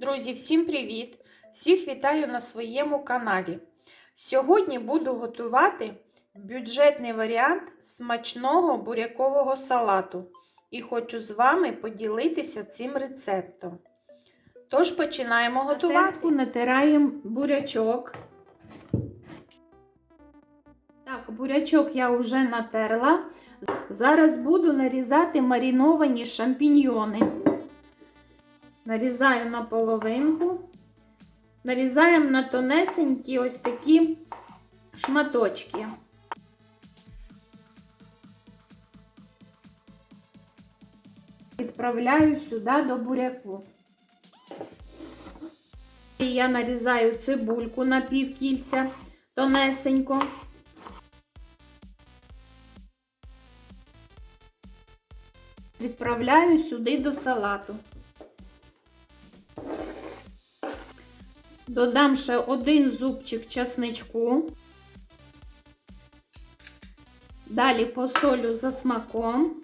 Друзі, всім привіт! Всіх вітаю на своєму каналі. Сьогодні буду готувати бюджетний варіант смачного бурякового салату і хочу з вами поділитися цим рецептом. Тож починаємо готувати. Натираємо бурячок. Так, бурячок я вже натерла. Зараз буду нарізати мариновані шампіньйони. Нарізаю на половинку. Нарізаємо на тонесенькі ось такі шматочки. Відправляю сюди до буряку. І я нарізаю цибульку на півкільця тонесенько. Відправляю сюди до салату. Додам ще один зубчик часничку. Далі посолю за смаком.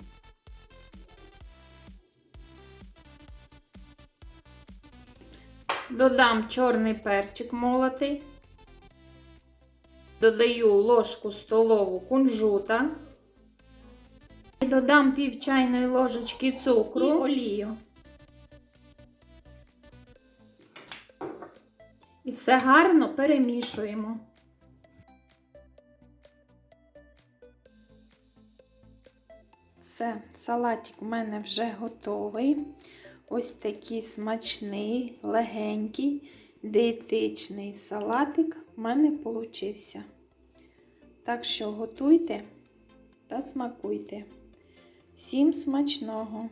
Додам чорний перчик молотий. Додаю ложку столову кунжута. Додам пів чайної ложечки цукру і олію. Все гарно перемішуємо. Все, салатик у мене вже готовий. Ось такий смачний, легенький, дієтичний салатик у мене получився. Так що готуйте та смакуйте. Всім смачного!